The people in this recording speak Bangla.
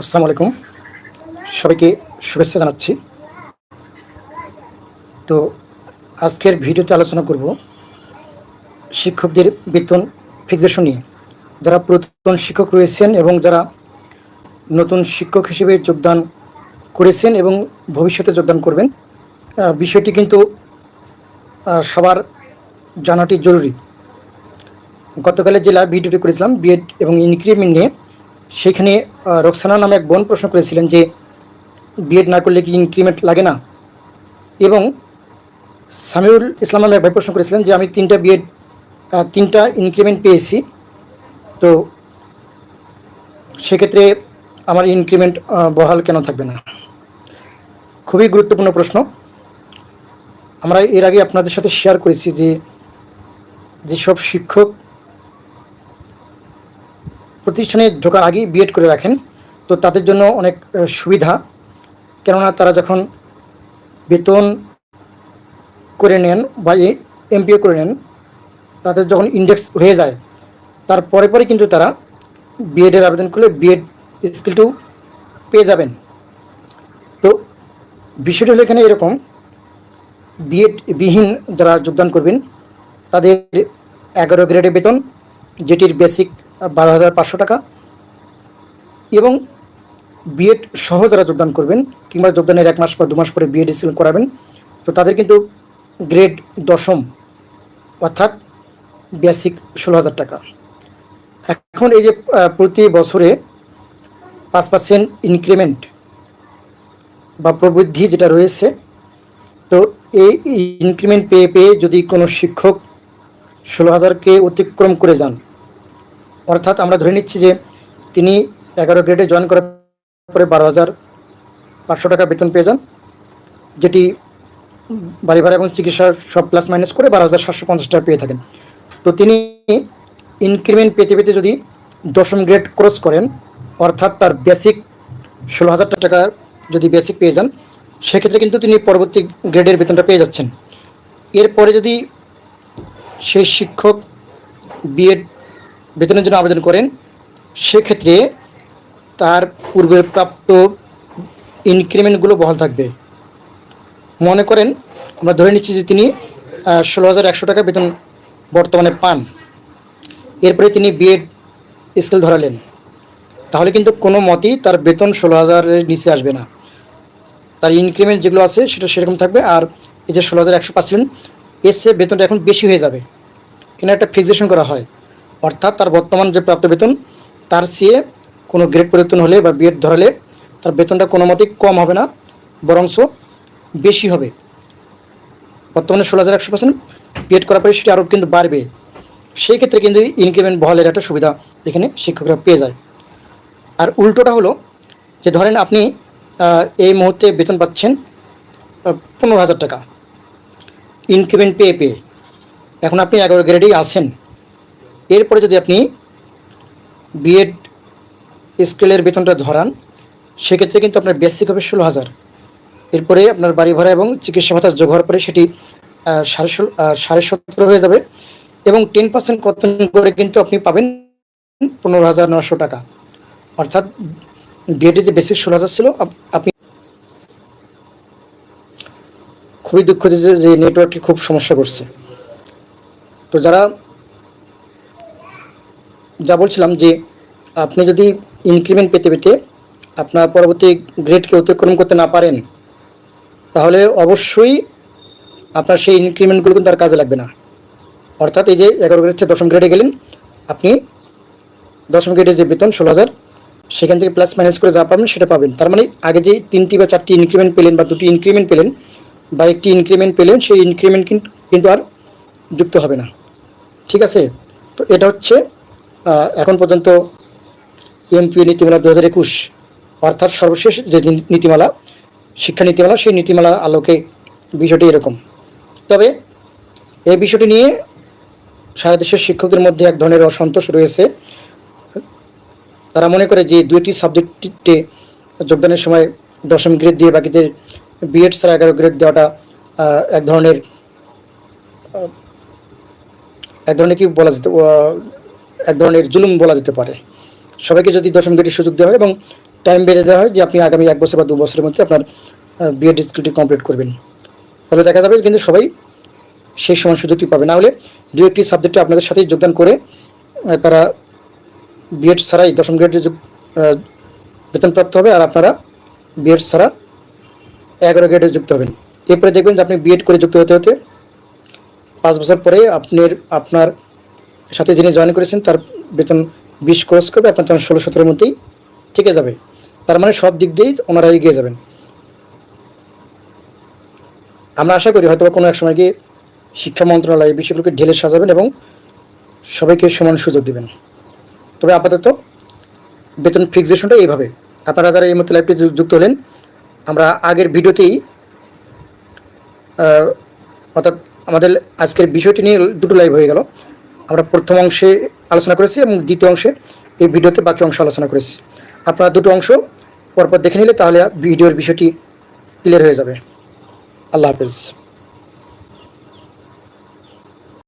আসসালামু আলাইকুম। সবাইকে শুভেচ্ছা জানাচ্ছি। তো আজকের ভিডিওতে আলোচনা করব শিক্ষকদের বেতন ফিক্সেশন নিয়ে। যারা পুরাতন শিক্ষক রয়েছেন এবং যারা নতুন শিক্ষক হিসেবে যোগদান করেছেন এবং ভবিষ্যতে যোগদান করবেন বিষয়টি কিন্তু সবার জানাটি জরুরি। গতকালে জেলা ভিডিওটি করেছিলাম বিএড এবং ইনক্রিমেন্ট নিয়ে সেখানে রোকসানা নামে এক বোন প্রশ্ন করেছিলেন যে বিএড না করলে কি ইনক্রিমেন্ট লাগে না? এবং সামিউল ইসলাম নামে এক প্রশ্ন করেছিলেন যে, আমি তিনটা বিএড তিনটা ইনক্রিমেন্ট পেয়েছি। তো সেক্ষেত্রে আমার ইনক্রিমেন্ট বহাল কেন থাকবে না? খুবই গুরুত্বপূর্ণ প্রশ্ন। আমরা এর আগে আপনাদের সাথে শেয়ার করেছি যে, যেসব শিক্ষক প্রতিষ্ঠানে ঢোকার আগেই বিএড করে রাখেন। তো তাদের জন্য অনেক সুবিধা। কেননা তারা যখন বেতন করে নেন বা এমপিও করে নেন, তাদের যখন ইন্ডেক্স হয়ে যায়, তার পরে পরে কিন্তু তারা বিএডের আবেদন করলে বিএড স্কিলটাও পেয়ে যাবেন। তো বিষয়টি হলো এখানে এরকম। বিএড বিহীন যারা যোগদান করবেন, তাদের এগারো গ্রেডের বেতন, যেটির বেসিক বারো হাজার পাঁচশো টাকা। এবং বিএড সহ যারা যোগদান করবেন, কিংবা যোগদানের এক মাস বা দু মাস পরে বিএড স্কিল করাবেন, তো তাদের কিন্তু গ্রেড দশম, অর্থাৎ বেসিক ষোলো হাজার টাকা। এখন এই যে প্রতি বছরে পাঁচ পার্সেন্ট ইনক্রিমেন্ট বা প্রবৃদ্ধি যেটা রয়েছে, তো এই ইনক্রিমেন্ট পেয়ে পেয়ে যদি কোনো শিক্ষক ষোলো হাজারকে অতিক্রম করে যান অর্থাৎ আমরা ধরে নিচ্ছি যে তিনি এগারো গ্রেডে জয়েন করার পরে বারো হাজার পাঁচশো টাকা বেতন পেয়ে যান, যেটি বাড়ি ভাড়া এবং চিকিৎসার সব প্লাস মাইনাস করে বারো হাজার সাতশো পঞ্চাশ টাকা পেয়ে থাকেন। তো তিনি ইনক্রিমেন্ট পেতে পেতে যদি দশম গ্রেড ক্রস করেন, অর্থাৎ তার বেসিক ষোলো হাজার টাকা যদি বেসিক পেয়ে যান, সেক্ষেত্রে কিন্তু তিনি পরবর্তী গ্রেডের বেতনটা পেয়ে যাচ্ছেন। এরপরে যদি সেই শিক্ষক বিএড বেতনের জন্য আবেদন করেন, সেক্ষেত্রে তার পূর্বের প্রাপ্ত ইনক্রিমেন্টগুলো বহাল থাকবে। মনে করেন, আমরা ধরে নিচ্ছি যে তিনি ষোলো হাজার একশো টাকা বেতন বর্তমানে পান। এরপরে তিনি বিএড স্কেল ধরালেন। তাহলে কিন্তু কোনো মতেই তার বেতন ষোলো হাজারের নিচে আসবে না। তার ইনক্রিমেন্ট যেগুলো আছে, সেটা সেরকম থাকবে। আর এই যে ষোলো হাজার একশো পার্সেন্ট চেয়ে বেতনটা এখন বেশি হয়ে যাবে। কিনা একটা ফিক্সেশন করা হয়। অর্থাৎ তার বর্তমান যে প্রাপ্ত বেতন, তার চেয়ে কোনো গ্রেড পরিবর্তন হলে বা বিএড ধরালে তার বেতনটা কোনো মতেই কম হবে না, বরঞ্চ বেশি হবে। বর্তমানে ষোলো হাজার একশো পার্সেন্ট বিএড করার পরে সেটা আরও কিন্তু বাড়বে। সেই ক্ষেত্রে কিন্তু ইনক্রিমেন্ট বহালের একটা সুবিধা এখানে শিক্ষকরা পেয়ে যায়। আর উল্টোটা হলো যে ধরেন আপনি এই মুহূর্তে বেতন পাচ্ছেন পনেরো হাজার টাকা। ইনক্রিমেন্ট পেয়ে পেয়ে। এখন আপনি এগারো গ্রেডেই আছেন। এরপরে যদি আপনি বিএড স্কেলের বেতনটা ধরান, সেক্ষেত্রে কিন্তু আপনার বেসিক হবে ষোলো হাজার। এরপরে আপনার বাড়ি ভাড়া এবং চিকিৎসা ভাতা যোগ হওয়ার পরে সেটি সাড়ে ষোলো সাড়ে সতেরো হয়ে যাবে এবং টেন পার্সেন্ট কর্তন করে কিন্তু আপনি পাবেন পনেরো হাজার নশো টাকা। অর্থাৎ বিএডি যে বেসিক ষোলো হাজার ছিল, আপ- আপনি খুবই দুঃখ যে যে নেটওয়ার্কটি খুব সমস্যা করছে। তো যারা যা বলছিলাম যে আপনি যদি ইনক্রিমেন্ট পেতে পেতে আপনার পরবর্তী গ্রেডকে অতিক্রম করতে না পারেন, তাহলে অবশ্যই আপনার সেই ইনক্রিমেন্টগুলো কিন্তু আর কাজে লাগবে না। অর্থাৎ এই যে এগারো গ্রেড থেকে দশম গ্রেডে গেলেন, আপনি দশম গ্রেডে যে বেতন ষোলো হাজার, সেখান থেকে প্লাস মাইনাস করে যা পাবেন সেটা পাবেন। তার মানে আগে যে তিনটি বা চারটি ইনক্রিমেন্ট পেলেন বা দুটি ইনক্রিমেন্ট পেলেন বা একটি ইনক্রিমেন্ট পেলেন, সেই ইনক্রিমেন্ট কিন্তু আর যুক্ত হবে না। ঠিক আছে? তো এটা হচ্ছে এখন পর্যন্ত এমপিও নীতিমালা দু একুশ, অর্থাৎ সর্বশেষ যে নীতিমালা, শিক্ষা নীতিমালা, সেই নীতিমালার আলোকে বিষয়টি এরকম। তবে এই বিষয়টি নিয়ে সারা দেশের শিক্ষকদের মধ্যে এক ধরনের অসন্তোষ রয়েছে। তারা মনে করে যে দুইটি সাবজেক্টে যোগদানের সময় দশম গ্রেড দিয়ে বাকিদের বিএড ছাড়া এগারো গ্রেড দেওয়াটা এক ধরনের এক ধরনের কি বলা যেতে এক ধরনের জুলুম বলা যেতে পারে। সবাইকে যদি দশম গ্রেডের সুযোগ দেওয়া হয় এবং টাইম বেড়ে দেওয়া হয় যে আপনি আগামী এক বছর বা দু বছরের মধ্যে আপনার বিএড স্কিলটি কমপ্লিট করবেন। তাহলে দেখা যাবে কিন্তু সবাই সেই সমান সুযোগটি পাবে। না হলে দু একটি সাবজেক্টে আপনাদের সাথেই যোগদান করে তারা বিএড ছাড়াই দশম গ্রেডে বেতনপ্রাপ্ত হবে আর আপনারা বিএড ছাড়া এগারো গ্রেডে যুক্ত হবেন। এরপরে দেখবেন যে আপনি বিএড করে যুক্ত হতে হতে পাঁচ বছর পরে আপনার আপনার সাথে যিনি জয়েন করেছেন, তার বেতন বিশ কোর্স করবে, আপনার তখন ষোলো সতেরোর মধ্যেই থেকে যাবে। তার মানে সব দিক দিয়েই ওনারা এগিয়ে যাবেন। আমরা আশা করি হয়তো কোনো এক সময় গিয়ে শিক্ষা মন্ত্রণালয় এই বিষয়গুলোকে ঢেলে সাজাবেন এবং সবাইকে সমান সুযোগ দেবেন। তবে আপাতত বেতন ফিক্সেশনটা এইভাবে। আপনারা যারা এই মধ্যে লাইভটি যুক্ত হলেন, আমরা আগের ভিডিওতেই অর্থাৎ আমাদের আজকের বিষয়টি নিয়ে দুটো লাইভ হয়ে গেল। আমরা প্রথম অংশে আলোচনা করেছি এবং দ্বিতীয় অংশে এই ভিডিওতে বাকি অংশ আলোচনা করেছি। আপনারা দুটো অংশ পরপর দেখে নিলে তাহলে ভিডিওর বিষয়টি ক্লিয়ার হয়ে যাবে। আল্লাহ হাফেজ।